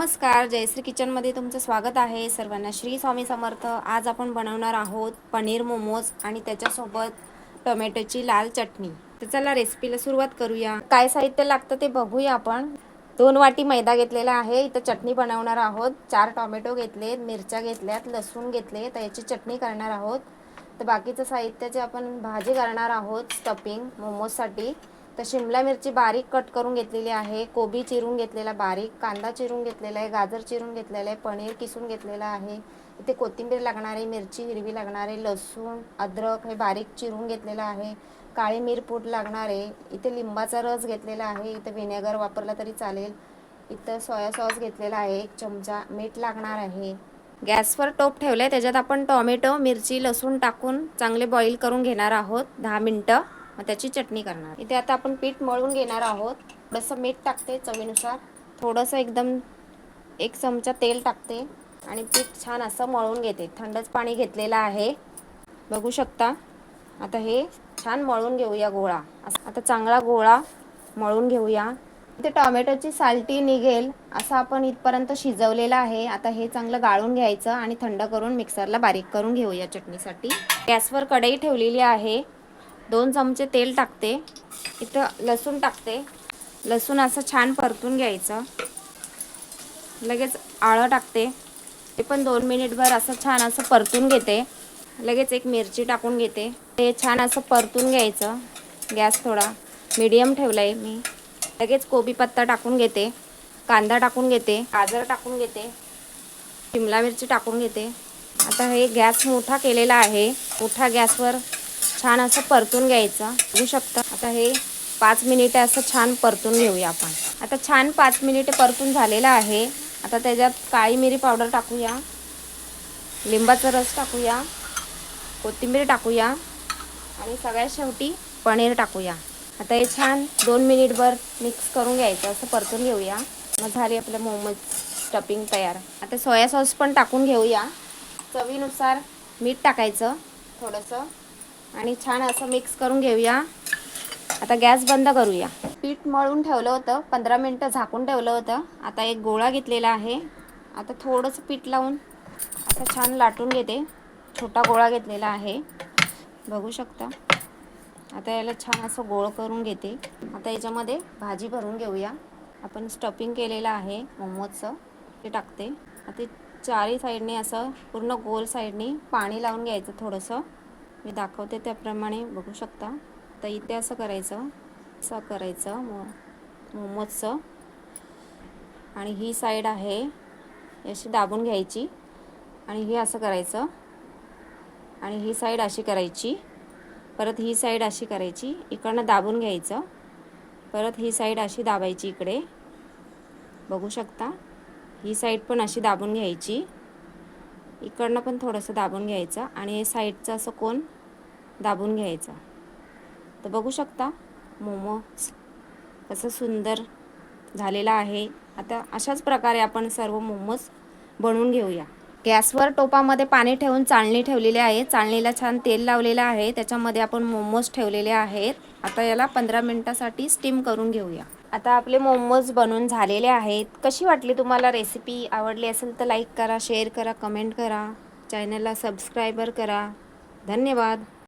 नमस्कार जयश्री किचनमध्ये तुमचं स्वागत आहे. सर्वांना श्री स्वामी समर्थ. आज आपण बनवणार आहोत पनीर मोमोज आणि त्याच्यासोबत टोमॅटोची लाल चटणी. तर चला रेसिपीला सुरुवात करूया. काय साहित्य लागतं ते बघूया आपण. दोन वाटी मैदा घेतलेला आहे. इथं चटणी बनवणार आहोत. चार टोमॅटो घेतलेत मिरच्या घेतल्यात लसूण घेतले तर याची चटणी करणार आहोत. तर बाकीचं साहित्याचे आपण भाजी करणार आहोत स्टफिंग मोमोजसाठी. तर शिमला मिरची बारीक कट करून घेतलेली आहे. कोबी चिरून घेतलेला बारीक कांदा चिरून घेतलेला आहे गाजर चिरून घेतलेला आहे पनीर किसून घेतलेला आहे. इथे कोथिंबीर लागणार आहे मिरची हिरवी लागणार आहे लसूण अद्रक हे बारीक चिरून घेतलेलं आहे. काळी मिरपूट लागणार आहे. इथे लिंबाचा रस घेतलेला आहे. इथे व्हिनेगर वापरला तरी चालेल. इथं सोया सॉस घेतलेला आहे. एक चमचा मीठ लागणार आहे. गॅसवर टोप ठेवलं आहे त्याच्यात आपण टॉमॅटो मिरची लसूण टाकून चांगले बॉईल करून घेणार आहोत. दहा मिनटं. मग त्याची चटणी करणार. इथे आता आपण पीठ मळून घेणार आहोत. थोडंसं मीठ टाकते चवीनुसार. थोडंसं एकदम एक चमचा तेल टाकते. आणि पीठ छान असं मळून घेते. थंडच पाणी घेतलेलं आहे. बघू शकता. आता हे छान मळून घेऊया गोळा. आता चांगला गोळा मळून घेऊया. इथे टोमॅटोची सालटी निघेल. असं आपण इथपर्यंत शिजवलेलं आहे. आता हे चांगलं गाळून घ्यायचं आणि थंड करून मिक्सरला बारीक करून घेऊया चटणीसाठी. गॅसवर कढई ठेवलेली आहे. दोन चमचे तेल टाकते. इथं लसूण टाकते. लसूण असं छान परतून घ्यायचं. लगेच आळं टाकते. ते पण दोन मिनिटभर असं छान असं परतून घेते. लगेच एक मिरची टाकून घेते. ते छान असं परतून घ्यायचं. गॅस थोडा मीडियम ठेवला आहे मी. लगेच कोबी पत्ता टाकून घेते. कांदा टाकून घेते. गाजर टाकून घेते. शिमला मिरची टाकून घेते. आता हे गॅस मोठा केलेला आहे. मोठा गॅसवर छान असं परतून घ्यायचं. बघू शकता. आता हे पाच मिनिटे असं छान परतून घेऊया आपण. आता छान पाच मिनिटे परतून झालेलं आहे. आता त्याच्यात काळी मिरी पावडर टाकूया. लिंबाचा रस टाकूया. कोथिंबीर टाकूया. आणि सगळ्यात शेवटी पनीर टाकूया. आता हे छान दोन मिनिटभर मिक्स करून घ्यायचं. असं परतून घेऊया. मग झाली आपलं मोमोज स्टफिंग तयार. आता सोया सॉस पण टाकून घेऊया. चवीनुसार मीठ टाकायचं. थोडंसं आणि छान असं मिक्स करून घेऊया. आता गॅस बंद करूया. पीठ मळून ठेवलं होतं. पंधरा मिनटं झाकून ठेवलं होतं. आता एक गोळा घेतलेला आहे. आता थोडंसं पीठ लावून असं छान लाटून घेते. छोटा गोळा घेतलेला आहे. बघू शकता. आता याला छान असं गोळ करून घेते. आता याच्यामध्ये भाजी भरून घेऊया. आपण स्टफिंग केलेलं आहे मोमोजचं. ते टाकते. आता चारही साईडने असं पूर्ण गोल साईडने पाणी लावून घ्यायचं थोडंसं. मी दाखवते त्याप्रमाणे. बघू शकता. तर इथे असं करायचं. असं करायचं. मो मोमोजचं. आणि ही साईड आहे. अशी दाबून घ्यायची. आणि हे असं करायचं. आणि ही साईड अशी करायची. परत ही साईड अशी करायची. इकडनं दाबून घ्यायचं. परत ही साईड अशी दाबायची इकडे. बघू शकता. ही साईड पण अशी दाबून घ्यायची. इकडनं पण थोडंसं दाबून घ्यायचं आणि साईडचा साईडचं असं कोण दाबून घ्यायचा. तर बघू शकता मोमोज कसं सुंदर झालेलं आहे. आता अशाच प्रकारे आपण सर्व मोमोज बनवून घेऊया. गॅसवर टोपामध्ये पाणी ठेवून चाळणी ठेवलेली आहे. चाळणीला छान तेल लावलेलं आहे. त्याच्यामध्ये आपण मोमोज ठेवलेले आहेत. आता याला पंधरा मिनटासाठी स्टीम करून घेऊया. आता आपले मोमोज बनवून झालेले आहेत. कशी वाटली तुम्हाला रेसिपी आवडली असेल तर लाईक करा शेअर करा कमेंट करा. चॅनलला सबस्क्रायबर करा. धन्यवाद.